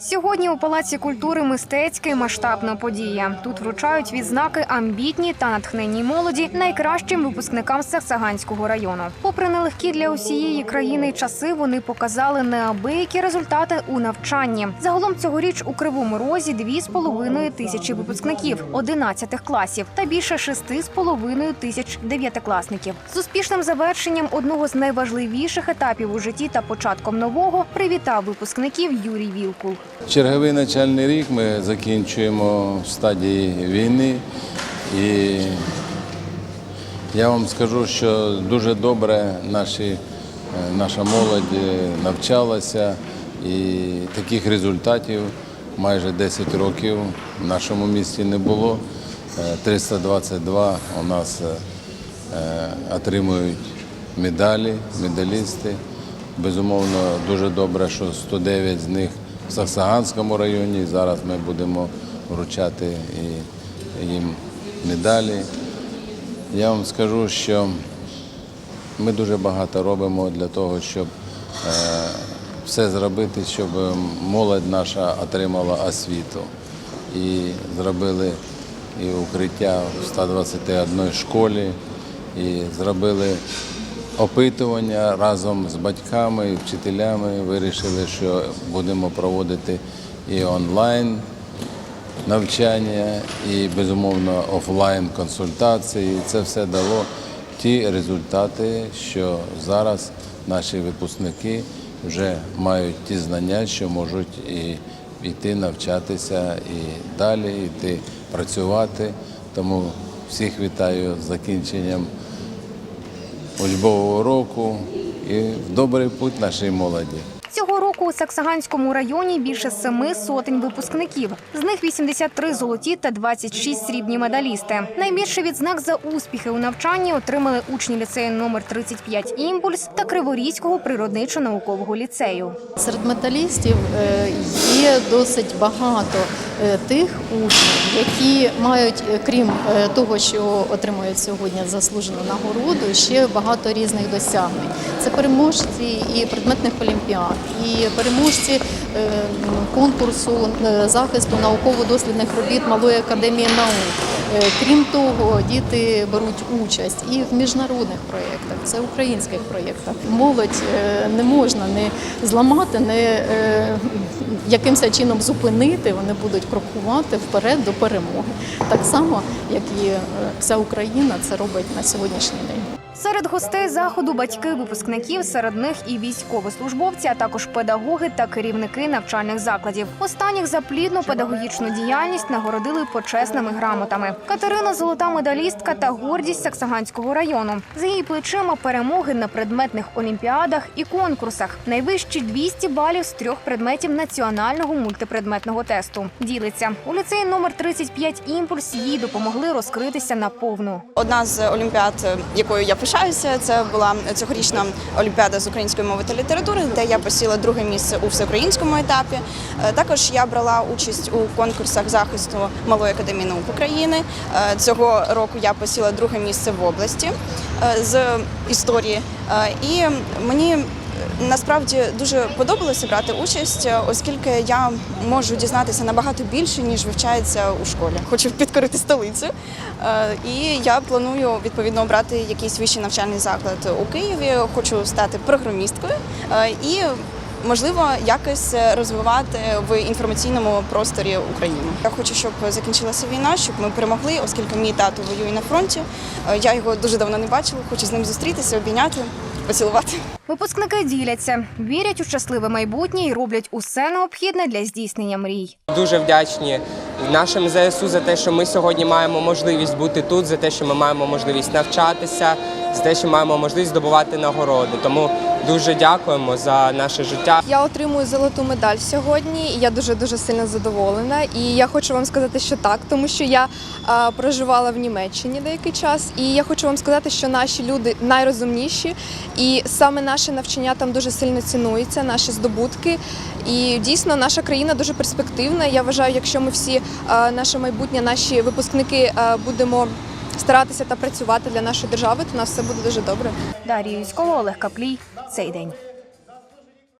Сьогодні у Палаці культури мистецька масштабна подія. Тут вручають відзнаки амбітній та натхненній молоді найкращим випускникам Саксаганського району. Попри нелегкі для усієї країни часи, вони показали неабиякі результати у навчанні. Загалом цьогоріч у Кривому Розі дві з половиною тисячі випускників 11 класів та більше шести з половиною тисяч дев'ятикласників. З успішним завершенням одного з найважливіших етапів у житті та початком нового привітав випускників Юрій Вілкул. Черговий навчальний рік ми закінчуємо в стадії війни. І я вам скажу, що дуже добре наші, е, наша молодь е, навчалася і таких результатів майже 10 років в нашому місті не було. Е, 322 у нас е, е, отримують медалі, медалісти. Безумовно, дуже добре, що 109 з них в Саксаганському районі. Зараз ми будемо вручати їм медалі. Я вам скажу, що ми дуже багато робимо для того, щоб е, все зробити, щоб молодь наша отримала освіту. І зробили і укриття в 121 школі, і зробили опитування разом з батьками і вчителями. Вирішили, що будемо проводити і онлайн навчання, і безумовно офлайн консультації. Це все дало ті результати, що зараз наші випускники вже мають ті знання, що можуть і йти навчатися і далі, йти працювати. Тому всіх вітаю з закінченням учбового року і в добрий путь нашій молоді. Цього року у Саксаганському районі більше семи сотень випускників. З них 83 золоті та 26 срібні медалісти. Найбільше відзнак за успіхи у навчанні отримали учні ліцею номер 35 імпульс та Криворізького природничо-наукового ліцею. Серед металістів е, є досить багато тих учнів, які мають, е, крім е, того, що отримують сьогодні заслужену нагороду, ще багато різних досягнень. Це переможці і предметних олімпіад, і переможці е, конкурсу е, захисту науково-дослідних робіт Малої академії наук. Е, Крім того, діти беруть участь і в міжнародних проєктах, це українських проєктах. Молодь е, не можна не зламати, не е, якимось чином зупинити. Вони будуть крокувати вперед до перемоги. Так само, як і е, вся Україна це робить на сьогоднішній день. Серед гостей заходу батьки випускників, серед них і військовослужбовці, а також педагоги та керівники навчальних закладів. Останніх за плідну педагогічну діяльність нагородили почесними грамотами. Катерина золота медалістка та гордість Саксаганського району. За її плечима перемоги на предметних олімпіадах і конкурсах. Найвищі 200 балів з трьох предметів національного мультипредметного тесту. Ділиться у ліцеї номер 35 імпульс їй допомогли розкритися наповну. Одна з олімпіад, якою я пишаюся, це була цьогорічна олімпіада з української мови та літератури, де я посіла друге місце у всеукраїнському етапі. Е, Також я брала участь у конкурсах захисту Малої академії наук України. Е, Цього року я посіла друге місце в області е, з історії. І мені Насправді дуже подобалося брати участь, оскільки я можу дізнатися набагато більше, ніж вивчається у школі. Хочу підкорити столицю, е, і я планую відповідно обрати якийсь вищий навчальний заклад у Києві. Хочу стати програмісткою е, і. Можливо, якось розвивати в інформаційному просторі Україну. Я хочу, щоб закінчилася війна, щоб ми перемогли, оскільки мій тато воює на фронті. Е, Я його дуже давно не бачила. Хочу з ним зустрітися, обійняти, поцілувати. Випускники діляться, вірять у щасливе майбутнє і роблять усе необхідне для здійснення мрій. Дуже вдячні нашим ЗСУ за те, що ми сьогодні маємо можливість бути тут, за те, що ми маємо можливість навчатися, за те, що маємо можливість здобувати нагороди. Тому дуже дякуємо за наше життя. Я отримую золоту медаль сьогодні. і Я дуже дуже сильно задоволена. І я хочу вам сказати, що так, тому що я а, проживала в Німеччині деякий час, і я хочу вам сказати, що наші люди найрозумніші, і саме наше навчання там дуже сильно цінується, наші здобутки. І дійсно наша країна дуже перспективна. Я вважаю, якщо ми всі а, наше майбутнє, наші випускники а, будемо старатися та працювати для нашої держави, то у нас все буде дуже добре. Дар'я Юськова, Олег Каплій. Цей день.